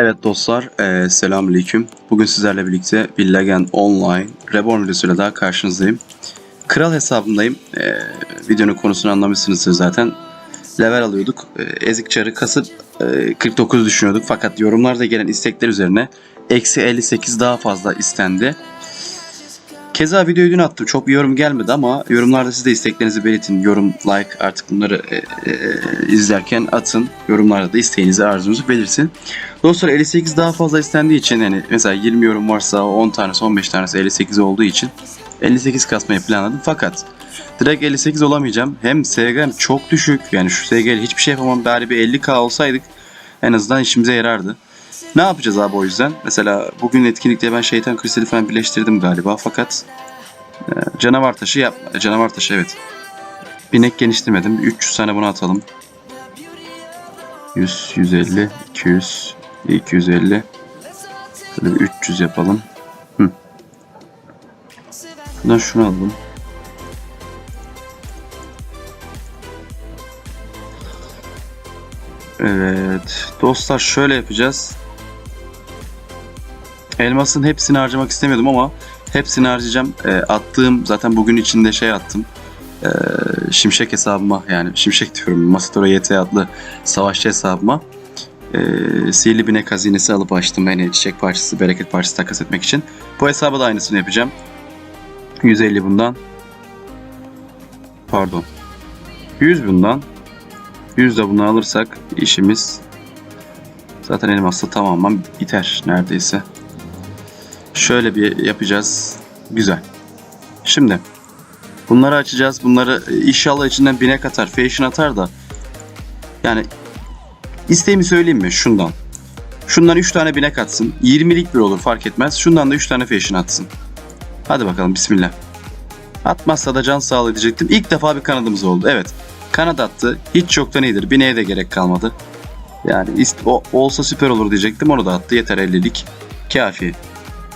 Evet dostlar, eee selamünaleyküm. Bugün sizlerle birlikte bir Legend Online Reborn videosuyla daha karşınızdayım. Kral hesabındayım. Eee, videonun konusunu anlamışsınızdır zaten. Level alıyorduk. Eee, ezik çarı kasıp eee, 49 düşünüyorduk. Fakat yorumlarda gelen istekler üzerine eksi 58 daha fazla istendi. Keza videoyu dün attım. Çok bir yorum gelmedi ama yorumlarda siz de isteklerinizi belirtin. Yorum, like artık bunları e, e, izlerken atın. Yorumlarda da isteğinizi, arzunuzu belirtin. Dostlar 58 daha fazla istendiği için yani mesela 20 yorum varsa 10 tanesi 15 tanesi 58 olduğu için 58 kasmayı planladım. Fakat direkt 58 olamayacağım. Hem SG'm çok düşük. Yani şu SG'yle hiçbir şey yapamam. Bari bir 50k olsaydık en azından işimize yarardı. Ne yapacağız abi o yüzden? Mesela bugün etkinlikte ben şeytan kristali falan birleştirdim galiba fakat e, canavar taşı yap canavar taşı evet. Binek genişlemedim. 300 tane bunu atalım. 100, 150, 200, 250. Şöyle bir 300 yapalım. Hı. Şuradan şunu alalım. Evet. Dostlar şöyle yapacağız. Elmasın hepsini harcamak istemiyordum ama hepsini harcayacağım. E, attığım zaten bugün içinde şey attım. E, şimşek hesabıma yani şimşek diyorum Masatoro YT adlı savaşçı hesabıma. E, sihirli binek hazinesi alıp açtım. Yani çiçek parçası, bereket parçası takas etmek için. Bu hesaba da aynısını yapacağım. 150 bundan. Pardon. 100 bundan. 100 de bunu alırsak işimiz zaten elmasla tamamen biter neredeyse. Şöyle bir yapacağız. Güzel. Şimdi bunları açacağız. Bunları e, inşallah içinden binek atar, fashion atar da yani isteğimi söyleyeyim mi? Şundan. Şundan 3 tane binek atsın. 20'lik bir olur fark etmez. Şundan da 3 tane fashion atsın. Hadi bakalım bismillah. Atmazsa da can sağlığı diyecektim. İlk defa bir kanadımız oldu. Evet. Kanat attı. Hiç çoktan iyidir. Bineğe de gerek kalmadı. Yani ist- o olsa süper olur diyecektim. Onu da attı. Yeter 50'lik. Kafi.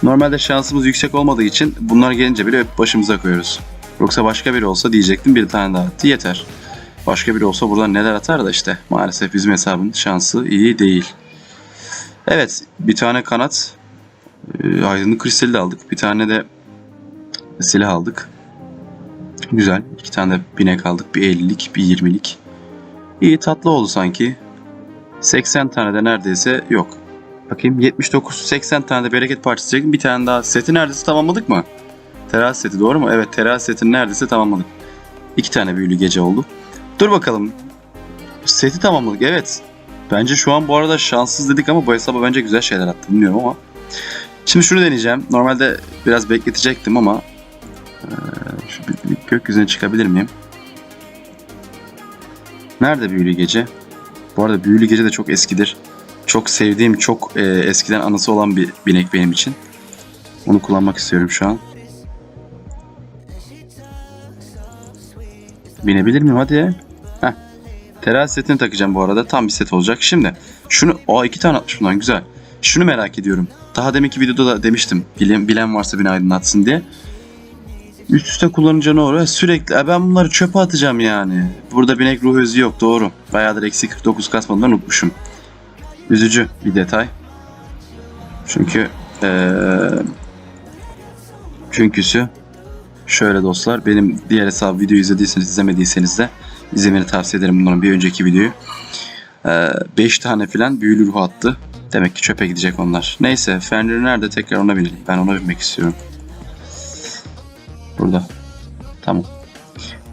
Normalde şansımız yüksek olmadığı için bunlar gelince bile hep başımıza koyuyoruz. Yoksa başka biri olsa diyecektim bir tane daha attı yeter. Başka biri olsa buradan neler atar da işte maalesef bizim hesabın şansı iyi değil. Evet bir tane kanat e, aydınlık kristali de aldık. Bir tane de silah aldık. Güzel. İki tane de binek aldık. Bir 50'lik bir 20'lik. İyi tatlı oldu sanki. 80 tane de neredeyse yok. Bakayım 79 80 tane de bereket parçası çektim. Bir tane daha seti neredeyse tamamladık mı? Terazi seti doğru mu? Evet terazi setini neredeyse tamamladık. İki tane büyülü gece oldu. Dur bakalım. Seti tamamladık evet. Bence şu an bu arada şanssız dedik ama bu hesaba bence güzel şeyler attı bilmiyorum ama. Şimdi şunu deneyeceğim. Normalde biraz bekletecektim ama eee, şu gökyüzüne çıkabilir miyim? Nerede büyülü gece? Bu arada büyülü gece de çok eskidir. Çok sevdiğim, çok e, eskiden anısı olan bir binek benim için. Onu kullanmak istiyorum şu an. Binebilir miyim hadi ya? Heh. Terazi setini takacağım bu arada. Tam bir set olacak. Şimdi şunu... Aa iki tane atmış bundan güzel. Şunu merak ediyorum. Daha deminki videoda da demiştim. Bilen, bilen varsa beni aydınlatsın diye. Üst üste kullanınca ne oluyor? Sürekli e ben bunları çöpe atacağım yani. Burada binek ruh özü yok doğru. Bayağıdır eksi 49 kasmadan unutmuşum. Üzücü bir detay. Çünkü eee çünküsü şöyle dostlar benim diğer hesabı video izlediyseniz izlemediyseniz de izlemeni tavsiye ederim bunların bir önceki videoyu. 5 tane filan büyülü ruh attı. Demek ki çöpe gidecek onlar. Neyse Fenrir nerede tekrar ona binelim. Ben ona binmek istiyorum. Burada. Tamam.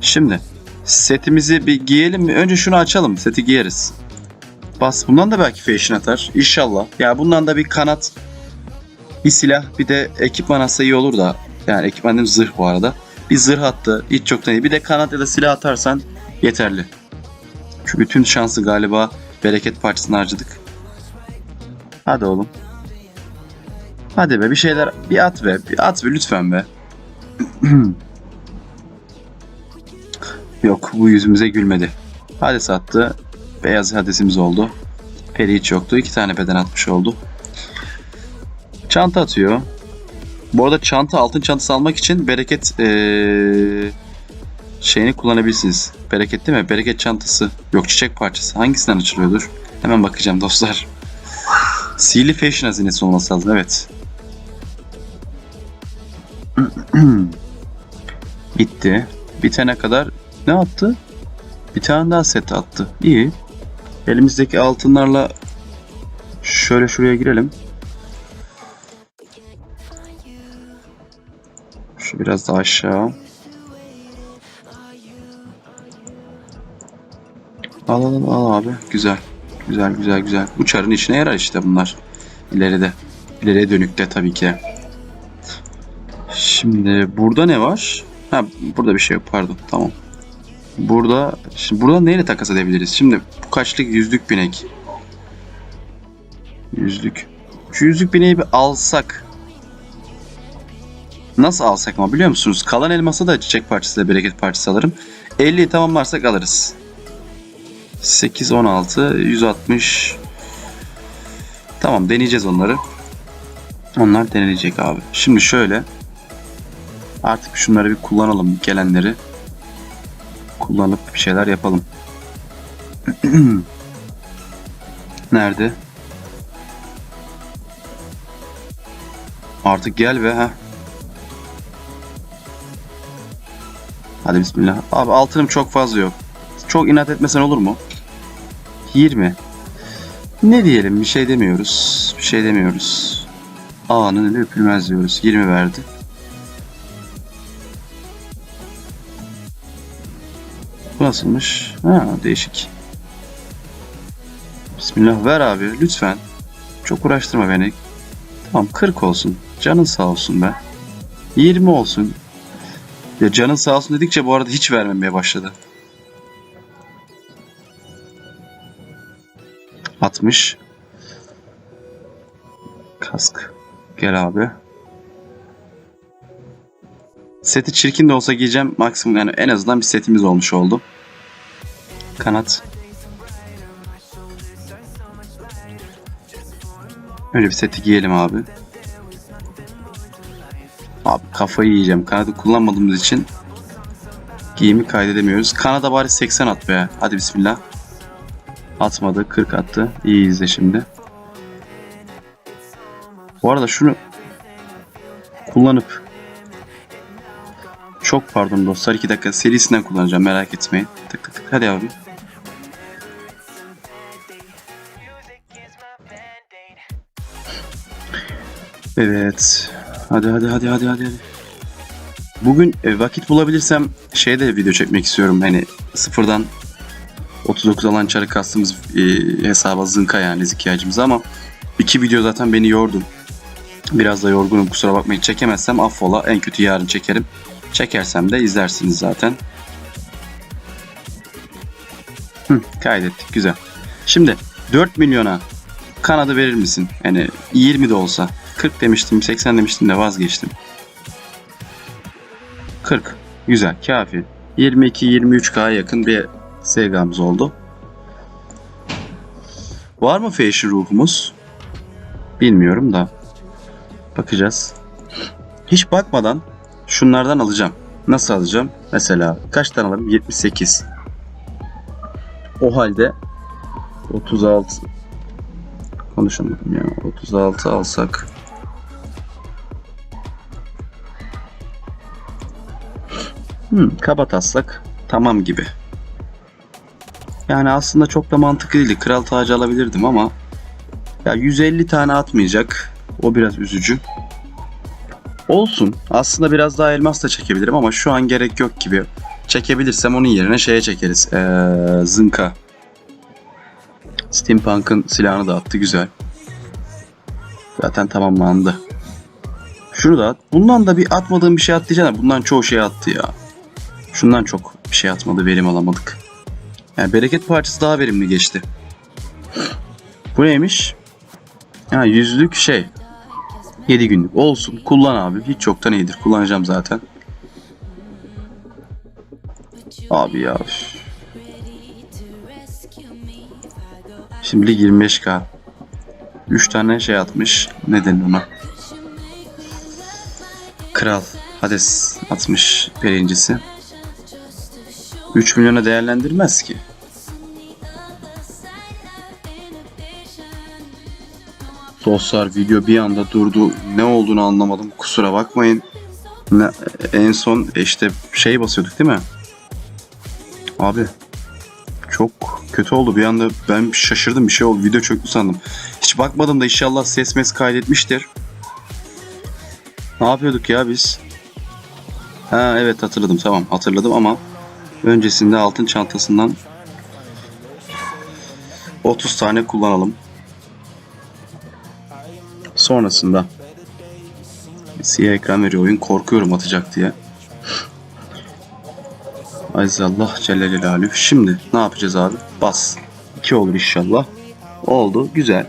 Şimdi setimizi bir giyelim mi? Önce şunu açalım. Seti giyeriz. Bas. Bundan da belki fashion atar. İnşallah. Ya bundan da bir kanat, bir silah, bir de ekipman atsa iyi olur da. Yani ekipman dedim zırh bu arada. Bir zırh attı. Hiç çoktan iyi. Bir de kanat ya da silah atarsan yeterli. Çünkü bütün şansı galiba bereket parçasını harcadık. Hadi oğlum. Hadi be bir şeyler bir at be. Bir at be lütfen be. Yok bu yüzümüze gülmedi. Hades attı. Beyaz hadesimiz oldu. Peri hiç yoktu. İki tane beden atmış oldu. Çanta atıyor. Bu arada çanta altın çantası almak için bereket ee, şeyini kullanabilirsiniz. Bereket değil mi? Bereket çantası. Yok çiçek parçası. Hangisinden açılıyordur? Hemen bakacağım dostlar. Sihirli Fashion hazinesi olması lazım evet. Bitti. Bitene kadar ne attı? Bir tane daha set attı. İyi. Elimizdeki altınlarla şöyle şuraya girelim. Şu biraz daha aşağı. Al al al abi. Güzel. Güzel güzel güzel. Uçarın içine yarar işte bunlar. İleride. İleriye dönükte tabii ki. Şimdi burada ne var? Ha burada bir şey yok pardon. Tamam. Burada şimdi burada neyle takas edebiliriz? Şimdi bu kaçlık yüzlük binek. Yüzlük. Şu yüzlük bineği bir alsak. Nasıl alsak ama biliyor musunuz? Kalan elması da çiçek parçası da bereket parçası alırım. 50'yi tamamlarsak alırız. 8, 16, 160. Tamam deneyeceğiz onları. Onlar deneyecek abi. Şimdi şöyle. Artık şunları bir kullanalım gelenleri. Kullanıp bir şeyler yapalım. Nerede? Artık gel ve ha. Hadi bismillah. Abi altınım çok fazla yok. Çok inat etmesen olur mu? 20. Ne diyelim bir şey demiyoruz. Bir şey demiyoruz. A'nın eli öpülmez diyoruz. 20 verdi. Bu nasılmış? Ha değişik. Bismillah ver abi lütfen. Çok uğraştırma beni. Tamam 40 olsun. Canın sağ olsun be. 20 olsun. Ya canın sağ olsun dedikçe bu arada hiç vermemeye başladı. 60. Kask. Gel abi. Seti çirkin de olsa giyeceğim. Maksimum yani en azından bir setimiz olmuş oldu. Kanat. Öyle bir seti giyelim abi. Abi kafayı yiyeceğim. Kanadı kullanmadığımız için giyimi kaydedemiyoruz. Kanada bari 80 at be. Hadi bismillah. Atmadı. 40 attı. İyi izle şimdi. Bu arada şunu kullanıp çok pardon dostlar 2 dakika serisinden kullanacağım merak etmeyin. Tık tık tık hadi abi. Evet. Hadi hadi hadi hadi hadi. hadi. Bugün e, vakit bulabilirsem şeyde video çekmek istiyorum. Hani sıfırdan 39 alan çarı kastığımız e, hesaba zınka yani ihtiyacımız ama iki video zaten beni yordu. Biraz da yorgunum kusura bakmayın. Çekemezsem affola. En kötü yarın çekerim. Çekersem de izlersiniz zaten. Hı, kaydettik. Güzel. Şimdi 4 milyona kanadı verir misin? Yani 20 de olsa. 40 demiştim, 80 demiştim de vazgeçtim. 40. Güzel, kafi. 22-23K'ya yakın bir sevgamız oldu. Var mı fashion ruhumuz? Bilmiyorum da. Bakacağız. Hiç bakmadan şunlardan alacağım. Nasıl alacağım? Mesela kaç tane alırım? 78. O halde 36 konuşamadım ya. 36 alsak Hmm, kaba taslak tamam gibi. Yani aslında çok da mantıklı değildi. Kral tacı alabilirdim ama ya 150 tane atmayacak. O biraz üzücü. Olsun. Aslında biraz daha elmas da çekebilirim ama şu an gerek yok gibi. Çekebilirsem onun yerine şeye çekeriz. Ee, zınka. Steampunk'ın silahını da attı. Güzel. Zaten tamamlandı. Şunu da at. Bundan da bir atmadığım bir şey at diyeceğim. Bundan çoğu şey attı ya. Şundan çok bir şey atmadı. Verim alamadık. Yani bereket parçası daha verimli geçti. Bu neymiş? Ha yüzlük şey. 7 günlük. Olsun. Kullan abi. Hiç çoktan iyidir. Kullanacağım zaten. Abi ya. Şimdi 25k. 3 tane şey atmış. Ne denir ona? Kral. Hades atmış birincisi. 3 milyona değerlendirmez ki. Dostlar video bir anda durdu. Ne olduğunu anlamadım. Kusura bakmayın. Ne, en son işte şey basıyorduk değil mi? Abi çok kötü oldu. Bir anda ben şaşırdım bir şey oldu. Video çöktü sandım. Hiç bakmadım da inşallah ses mes kaydetmiştir. Ne yapıyorduk ya biz? Ha evet hatırladım tamam hatırladım ama öncesinde altın çantasından 30 tane kullanalım. Sonrasında siyah ekran veriyor oyun korkuyorum atacak diye. Azizallah Celle Celaluhu. Şimdi ne yapacağız abi? Bas. 2 olur inşallah. Oldu. Güzel.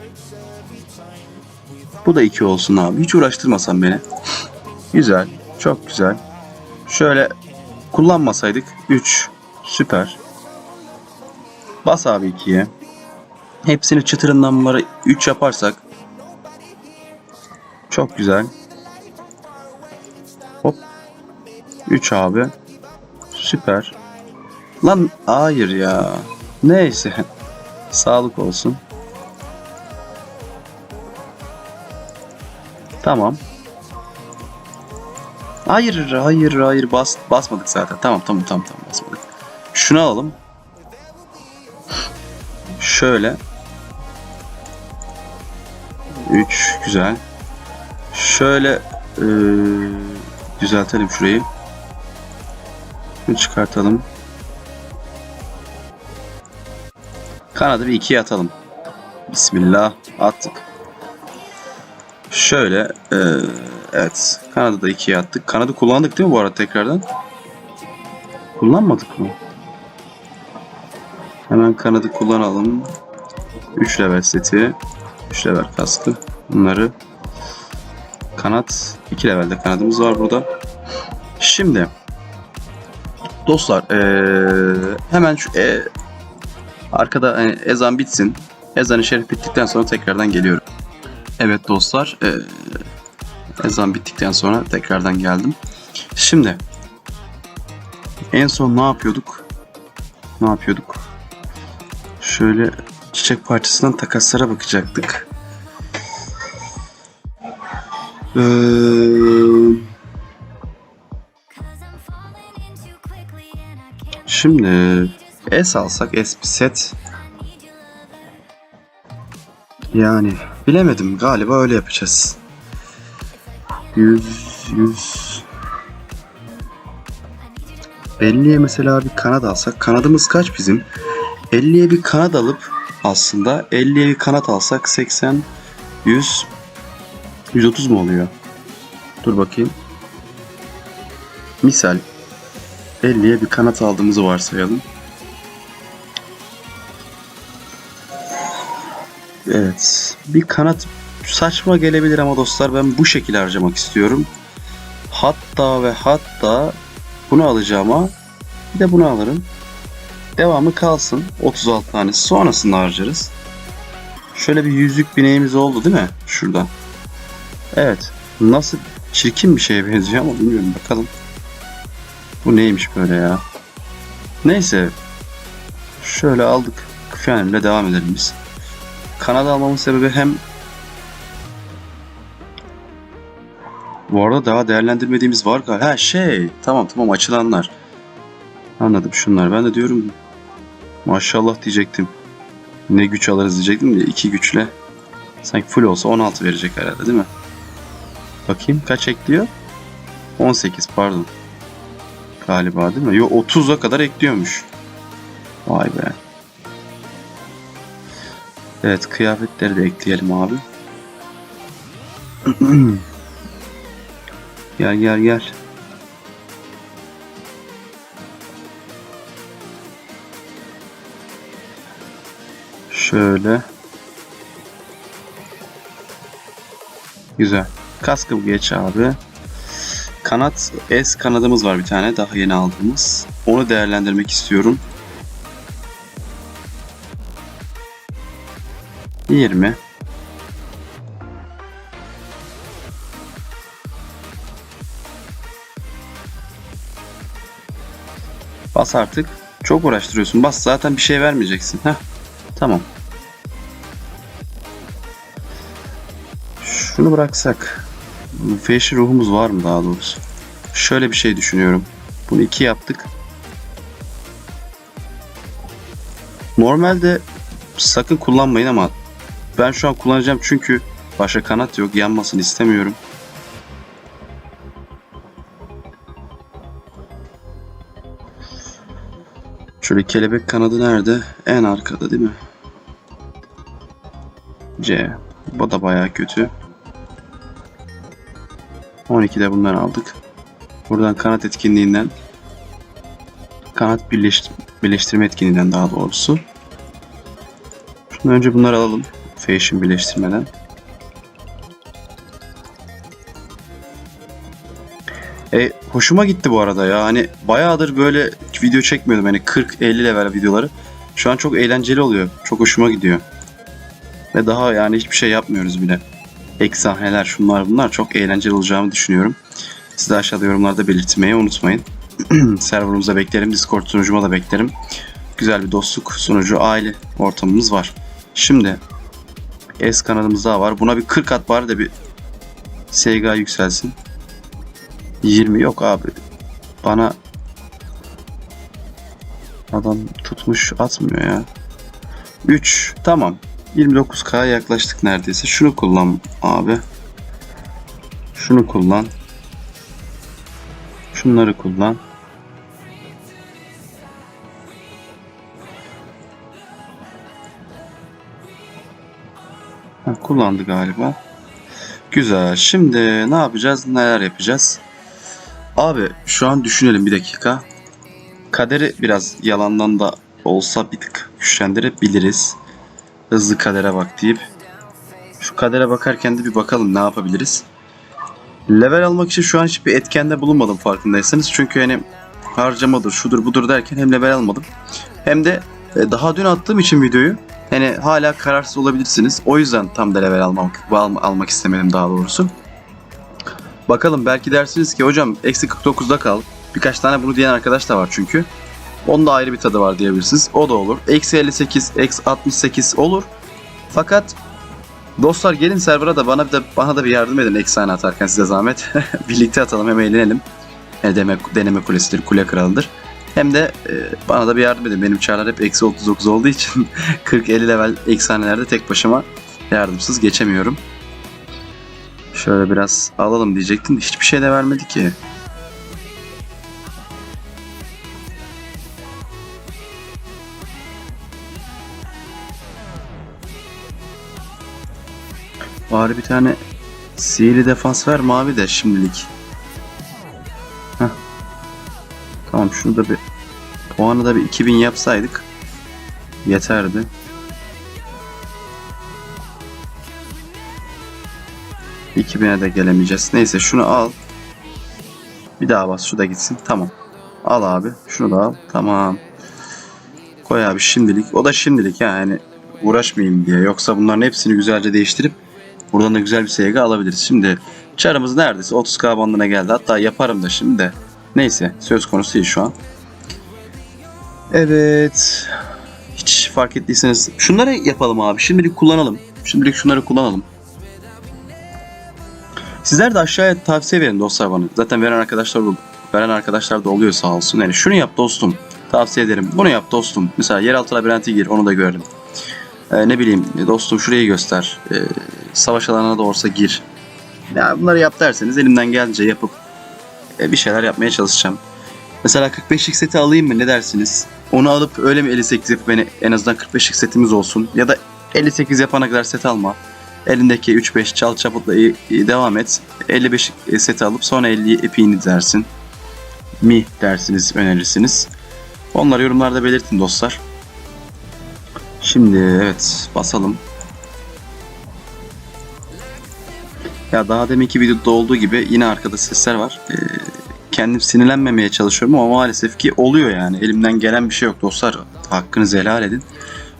Bu da 2 olsun abi. Hiç uğraştırmasan beni. Güzel. Çok güzel. Şöyle kullanmasaydık 3. Süper. Bas abi 2'ye. Hepsini çıtırından bunları 3 yaparsak çok güzel. Hop. 3 abi. Süper. Lan hayır ya. Neyse. Sağlık olsun. Tamam. Hayır, hayır, hayır. Bas, basmadık zaten. Tamam, tamam, tamam, tamam. Basmadık. Şunu alalım. Şöyle. 3 güzel. Şöyle eee, düzeltelim şurayı. Şunu çıkartalım. Kanadı bir ikiye atalım. Bismillah attık. Şöyle eee, evet kanadı da ikiye attık. Kanadı kullandık değil mi bu arada tekrardan? Kullanmadık mı? Hemen kanadı kullanalım. 3 level seti. 3 level kaskı. Bunları kanat 2 levelde kanadımız var burada. Şimdi dostlar eee, hemen şu eee, arkada hani ezan bitsin. Ezan-ı şerif bittikten sonra tekrardan geliyorum. Evet dostlar eee, ezan bittikten sonra tekrardan geldim. Şimdi en son ne yapıyorduk? Ne yapıyorduk? Şöyle çiçek parçasından takaslara bakacaktık. Ee, şimdi S alsak S bir set. Yani bilemedim galiba öyle yapacağız. 100 100 50'ye mesela bir kanat alsak. Kanadımız kaç bizim? 50'ye bir kanat alıp aslında 50'ye bir kanat alsak 80 100 130 mu oluyor? Dur bakayım. Misal 50'ye bir kanat aldığımızı varsayalım. Evet. Bir kanat saçma gelebilir ama dostlar ben bu şekilde harcamak istiyorum. Hatta ve hatta bunu alacağıma bir de bunu alırım. Devamı kalsın. 36 tanesi. Sonrasında harcarız. Şöyle bir yüzlük bineğimiz oldu değil mi? Şurada. Evet. Nasıl çirkin bir şeye benziyor ama bilmiyorum bakalım. Bu neymiş böyle ya? Neyse. Şöyle aldık. Küfyanimle devam edelim biz. Kanada almamın sebebi hem Bu arada daha değerlendirmediğimiz var galiba. Ha şey. Tamam tamam açılanlar. Anladım şunlar. Ben de diyorum maşallah diyecektim. Ne güç alırız diyecektim de iki güçle. Sanki full olsa 16 verecek herhalde değil mi? Bakayım kaç ekliyor? 18 pardon. Galiba değil mi? Yo 30'a kadar ekliyormuş. Vay be. Evet kıyafetleri de ekleyelim abi. gel gel gel. Şöyle. Güzel. Kaskı geç abi. Kanat S kanadımız var bir tane daha yeni aldığımız. Onu değerlendirmek istiyorum. 20. Bas artık. Çok uğraştırıyorsun. Bas zaten bir şey vermeyeceksin. Heh. Tamam. Şunu bıraksak. Fashion ruhumuz var mı daha doğrusu? Şöyle bir şey düşünüyorum. Bunu iki yaptık. Normalde sakın kullanmayın ama ben şu an kullanacağım çünkü başka kanat yok. Yanmasını istemiyorum. Şöyle kelebek kanadı nerede? En arkada değil mi? C. Bu da bayağı kötü. 12'de bundan aldık. Buradan kanat etkinliğinden kanat birleş, birleştirme etkinliğinden daha doğrusu. Şimdi önce bunları alalım. Fashion birleştirmeden. E, hoşuma gitti bu arada ya. Hani bayağıdır böyle video çekmiyordum. Hani 40-50 level videoları. Şu an çok eğlenceli oluyor. Çok hoşuma gidiyor. Ve daha yani hiçbir şey yapmıyoruz bile. Ek sahneler şunlar bunlar çok eğlenceli olacağını düşünüyorum. Siz de aşağıda yorumlarda belirtmeyi unutmayın. Serverımıza beklerim. Discord sunucuma da beklerim. Güzel bir dostluk sunucu aile ortamımız var. Şimdi S kanalımız daha var. Buna bir 40 at bari de bir SG yükselsin. 20 yok abi. Bana adam tutmuş atmıyor ya. 3 tamam. 29K'ya yaklaştık neredeyse. Şunu kullan abi. Şunu kullan. Şunları kullan. Ha, kullandı galiba. Güzel. Şimdi ne yapacağız? Neler yapacağız? Abi şu an düşünelim bir dakika. Kaderi biraz yalandan da olsa bir tık güçlendirebiliriz. Hızlı kadere bak deyip. Şu kadere bakarken de bir bakalım ne yapabiliriz. Level almak için şu an hiçbir etkende bulunmadım farkındaysanız. Çünkü hani harcamadır, şudur budur derken hem level almadım. Hem de e, daha dün attığım için videoyu hani hala kararsız olabilirsiniz. O yüzden tam da level almak, alma- almak istemedim daha doğrusu. Bakalım belki dersiniz ki hocam eksi 49'da kal. Birkaç tane bunu diyen arkadaş da var çünkü. Onda ayrı bir tadı var diyebilirsiniz. O da olur. Eksi 58, eksi 68 olur. Fakat dostlar gelin server'a da bana da bana da bir yardım edin eksane atarken size zahmet. Birlikte atalım hem eğlenelim. Yani deneme, deneme kulesidir, kule kralıdır. Hem de e, bana da bir yardım edin. Benim çarlar hep eksi 39 olduğu için 40-50 level eksanelerde tek başıma yardımsız geçemiyorum. Şöyle biraz alalım diyecektim hiçbir şey de vermedi ki. Bari bir tane sihirli defans ver mavi de şimdilik. Heh. Tamam şunu da bir puanı da bir 2000 yapsaydık yeterdi. ...2000'e de gelemeyeceğiz. Neyse şunu al. Bir daha bas şu da gitsin. Tamam. Al abi. Şunu da al. Tamam. Koy abi şimdilik. O da şimdilik yani uğraşmayayım diye. Yoksa bunların hepsini güzelce değiştirip buradan da güzel bir SG alabiliriz. Şimdi çarımız neredeyse 30k bandına geldi. Hatta yaparım da şimdi de. Neyse söz konusu değil şu an. Evet. Hiç fark ettiyseniz şunları yapalım abi. Şimdilik kullanalım. Şimdilik şunları kullanalım. Sizler de aşağıya tavsiye verin dostlar bana. Zaten veren arkadaşlar da, veren arkadaşlar da oluyor sağ olsun. Yani şunu yap dostum. Tavsiye ederim. Bunu yap dostum. Mesela yeraltı labirenti gir onu da görelim. Ee, ne bileyim dostum şurayı göster. Ee, savaş alanına da olsa gir. Ya bunları yap derseniz elimden geldiğince yapıp e, bir şeyler yapmaya çalışacağım. Mesela 45'lik seti alayım mı ne dersiniz? Onu alıp öyle mi 58 yapıp beni en azından 45'lik setimiz olsun. Ya da 58 yapana kadar set alma. Elindeki 3-5 çal çaputla devam et. 55 seti alıp sonra 50 epiğini dersin. Mi dersiniz önerirsiniz. Onları yorumlarda belirtin dostlar. Şimdi evet basalım. Ya daha deminki videoda olduğu gibi yine arkada sesler var. Ee, kendim sinirlenmemeye çalışıyorum ama maalesef ki oluyor yani. Elimden gelen bir şey yok dostlar. Hakkınızı helal edin.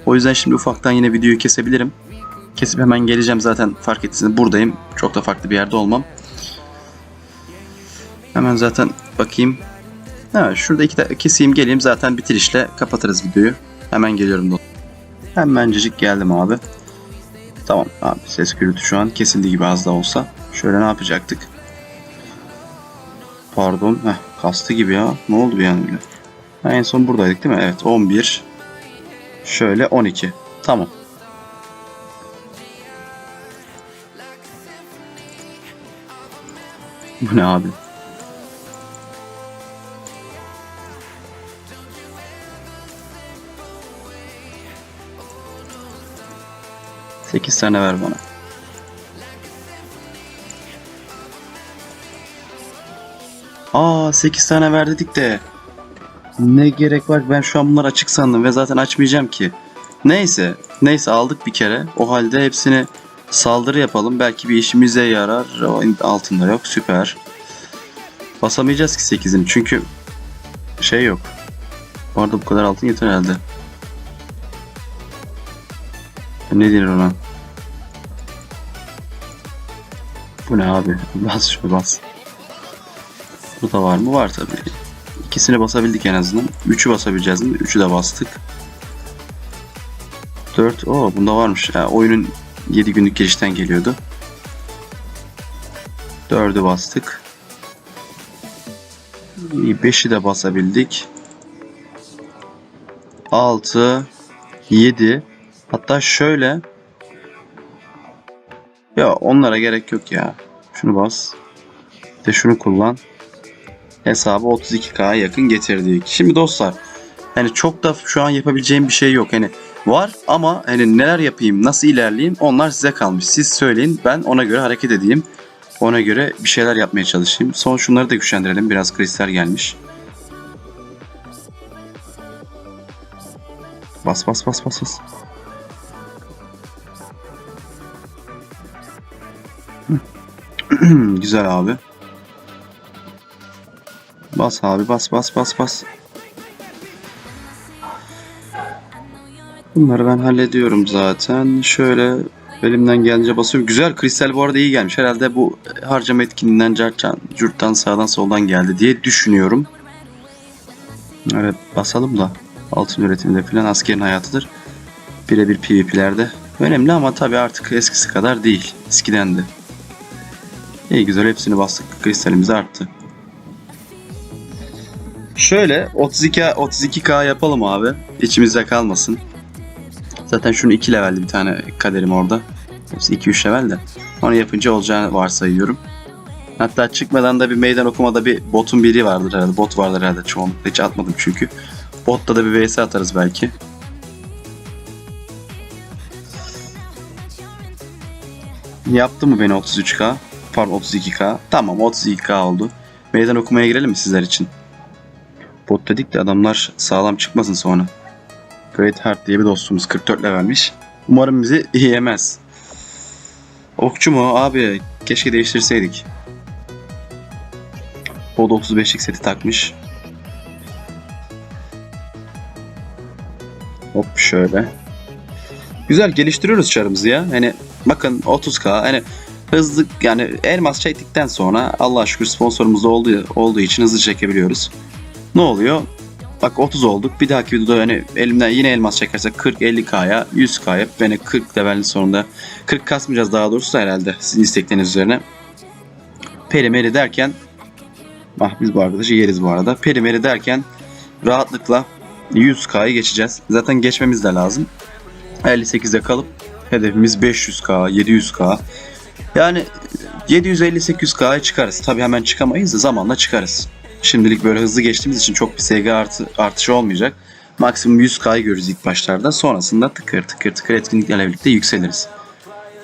O yüzden şimdi ufaktan yine videoyu kesebilirim. Kesip hemen geleceğim zaten fark ettiyseniz buradayım. Çok da farklı bir yerde olmam. Hemen zaten bakayım. Evet şurada iki dakika keseyim geleyim zaten bitirişle kapatırız videoyu. Hemen geliyorum dostlar. Hemencecik geldim abi. Tamam abi ses gürültü şu an kesildi gibi az da olsa. Şöyle ne yapacaktık? Pardon. Heh, kastı gibi ya. Ne oldu bir an? Ha, en son buradaydık değil mi? Evet 11. Şöyle 12. Tamam. Bu ne abi? Sekiz tane ver bana. Aa 8 tane ver dedik de. Ne gerek var? Ben şu an bunları açık sandım ve zaten açmayacağım ki. Neyse. Neyse aldık bir kere. O halde hepsini saldırı yapalım. Belki bir işimize yarar. Altında yok. Süper. Basamayacağız ki 8'ini çünkü şey yok. Bu arada bu kadar altın yeter herhalde. Ne denir ona? Bu ne abi? Bas şunu bas. Burada var mı? Var tabii. İkisini basabildik en azından. Üçü basabileceğiz mi? Üçü de bastık. 4. Oo bunda varmış. Ha, oyunun 7 günlük girişten geliyordu. 4'ü bastık. 5'i de basabildik. 6 7 Hatta şöyle Ya onlara gerek yok ya. Şunu bas. De şunu kullan hesabı 32K'ya yakın getirdik. Şimdi dostlar hani çok da şu an yapabileceğim bir şey yok. Hani var ama hani neler yapayım, nasıl ilerleyeyim onlar size kalmış. Siz söyleyin ben ona göre hareket edeyim. Ona göre bir şeyler yapmaya çalışayım. Son şunları da güçlendirelim. Biraz kristal gelmiş. Bas bas bas bas bas. Güzel abi. Bas abi bas bas bas bas. Bunları ben hallediyorum zaten. Şöyle elimden gelince basıyorum. Güzel kristal bu arada iyi gelmiş. Herhalde bu harcama etkinliğinden carttan, curttan sağdan soldan geldi diye düşünüyorum. Evet basalım da altın üretiminde falan askerin hayatıdır. Birebir PvP'lerde önemli ama tabi artık eskisi kadar değil. Eskiden de. İyi güzel hepsini bastık. Kristalimiz arttı. Şöyle 32 32K yapalım abi. İçimizde kalmasın. Zaten şunu 2 leveldi bir tane kaderim orada. Hepsi 2-3 level de. Onu yapınca olacağını varsayıyorum. Hatta çıkmadan da bir meydan okumada bir botun biri vardır herhalde. Bot vardır herhalde çoğunlukla. Hiç atmadım çünkü. Botta da bir vs atarız belki. Yaptı mı beni 33K? Pardon 32K. Tamam 32K oldu. Meydan okumaya girelim mi sizler için? Bot dedik de adamlar sağlam çıkmasın sonra. Great Heart diye bir dostumuz 44 levelmiş. Umarım bizi yemez. Okçu mu? Abi keşke değiştirseydik. Bot 35'lik seti takmış. Hop şöyle. Güzel geliştiriyoruz çarımızı ya. Hani bakın 30k hani hızlı yani elmas çektikten sonra Allah şükür sponsorumuz olduğu, olduğu için hızlı çekebiliyoruz. Ne oluyor? Bak 30 olduk. Bir dahaki videoda hani elimden yine elmas çekersek 40-50k'ya 100k'ya beni 40 levelin sonunda 40 kasmayacağız daha doğrusu herhalde sizin istekleriniz üzerine. Perimeri derken ah biz bu arkadaşı yeriz bu arada. Perimeri derken rahatlıkla 100k'yı geçeceğiz. Zaten geçmemiz de lazım. 58'de kalıp hedefimiz 500k, 700k. Yani 750-800k'ya çıkarız. Tabi hemen çıkamayız da zamanla çıkarız. Şimdilik böyle hızlı geçtiğimiz için çok bir SG artı, artışı olmayacak. Maksimum 100K'yı görürüz ilk başlarda. Sonrasında tıkır tıkır tıkır etkinliklerle birlikte yükseliriz.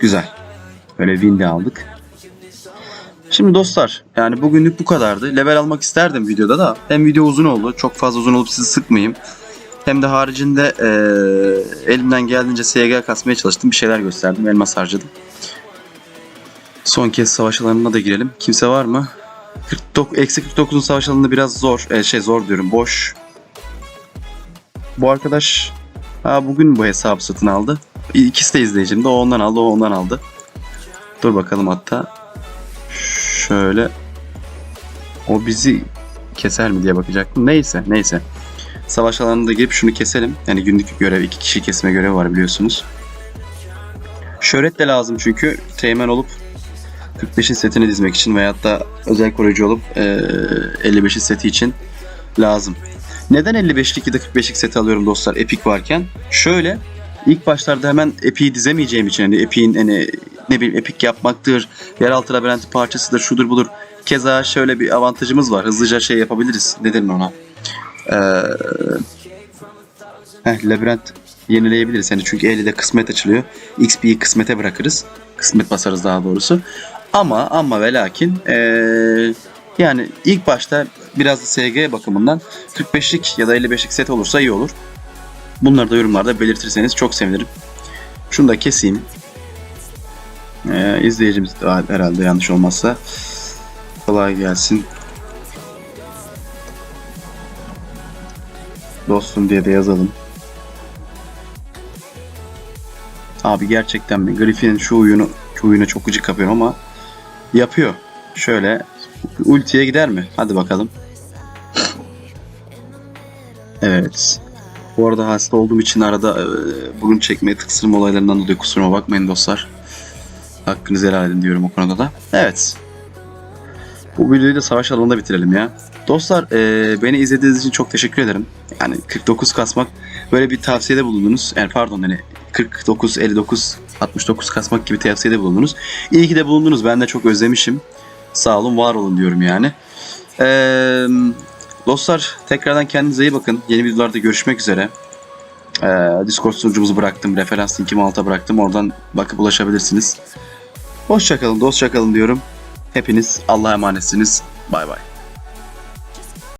Güzel. Böyle win de aldık. Şimdi dostlar yani bugünlük bu kadardı. Level almak isterdim videoda da. Hem video uzun oldu. Çok fazla uzun olup sizi sıkmayayım. Hem de haricinde eee, elimden geldiğince SG kasmaya çalıştım. Bir şeyler gösterdim. Elmas harcadım. Son kez savaş alanına da girelim. Kimse var mı? 49, eksi 49'un savaş alanında biraz zor. E, şey zor diyorum. Boş. Bu arkadaş ha, bugün bu hesabı satın aldı. İkisi de izleyicim de. O ondan aldı, o ondan aldı. Dur bakalım hatta. Şöyle. O bizi keser mi diye bakacaktım. Neyse, neyse. Savaş alanında girip şunu keselim. Yani günlük görev, iki kişi kesme görevi var biliyorsunuz. Şöhret de lazım çünkü teğmen olup 45'in setini dizmek için veyahut da özel koruyucu olup eee 55'in seti için lazım. Neden 55'lik ya da 45'lik seti alıyorum dostlar Epic varken? Şöyle ilk başlarda hemen Epic'i dizemeyeceğim için hani Epic'in hani ne bileyim Epic yapmaktır, yeraltı labirenti parçasıdır, şudur budur. Keza şöyle bir avantajımız var. Hızlıca şey yapabiliriz. Ne denir ona? Ee, heh, labirent yenileyebiliriz. Yani çünkü 50'de kısmet açılıyor. XP'yi kısmete bırakırız. Kısmet basarız daha doğrusu. Ama ama ve lakin ee, yani ilk başta biraz da SG bakımından 45'lik ya da 55'lik set olursa iyi olur. Bunları da yorumlarda belirtirseniz çok sevinirim. Şunu da keseyim. Ee, izleyicimiz herhalde yanlış olmazsa. Kolay gelsin. Dostum diye de yazalım. Abi gerçekten mi? Griffin'in şu oyunu, şu oyuna çok gıcık kapıyorum ama yapıyor. Şöyle ultiye gider mi? Hadi bakalım. Evet. Bu arada hasta olduğum için arada e, burun çekmeye tıksırma olaylarından dolayı kusuruma bakmayın dostlar. Hakkınızı helal edin diyorum o konuda da. Evet. Bu videoyu da savaş alanında bitirelim ya. Dostlar e, beni izlediğiniz için çok teşekkür ederim. Yani 49 kasmak böyle bir tavsiyede bulundunuz. Yani pardon hani 49, 59, 69 kasmak gibi tavsiyede bulundunuz. İyi ki de bulundunuz. Ben de çok özlemişim. Sağ olun, var olun diyorum yani. Eee Dostlar tekrardan kendinize iyi bakın. Yeni videolarda görüşmek üzere. Ee, Discord sunucumuzu bıraktım. Referans linkimi alta bıraktım. Oradan bakıp ulaşabilirsiniz. Hoşçakalın, dostçakalın diyorum. Hepiniz Allah'a emanetsiniz. Bay bay.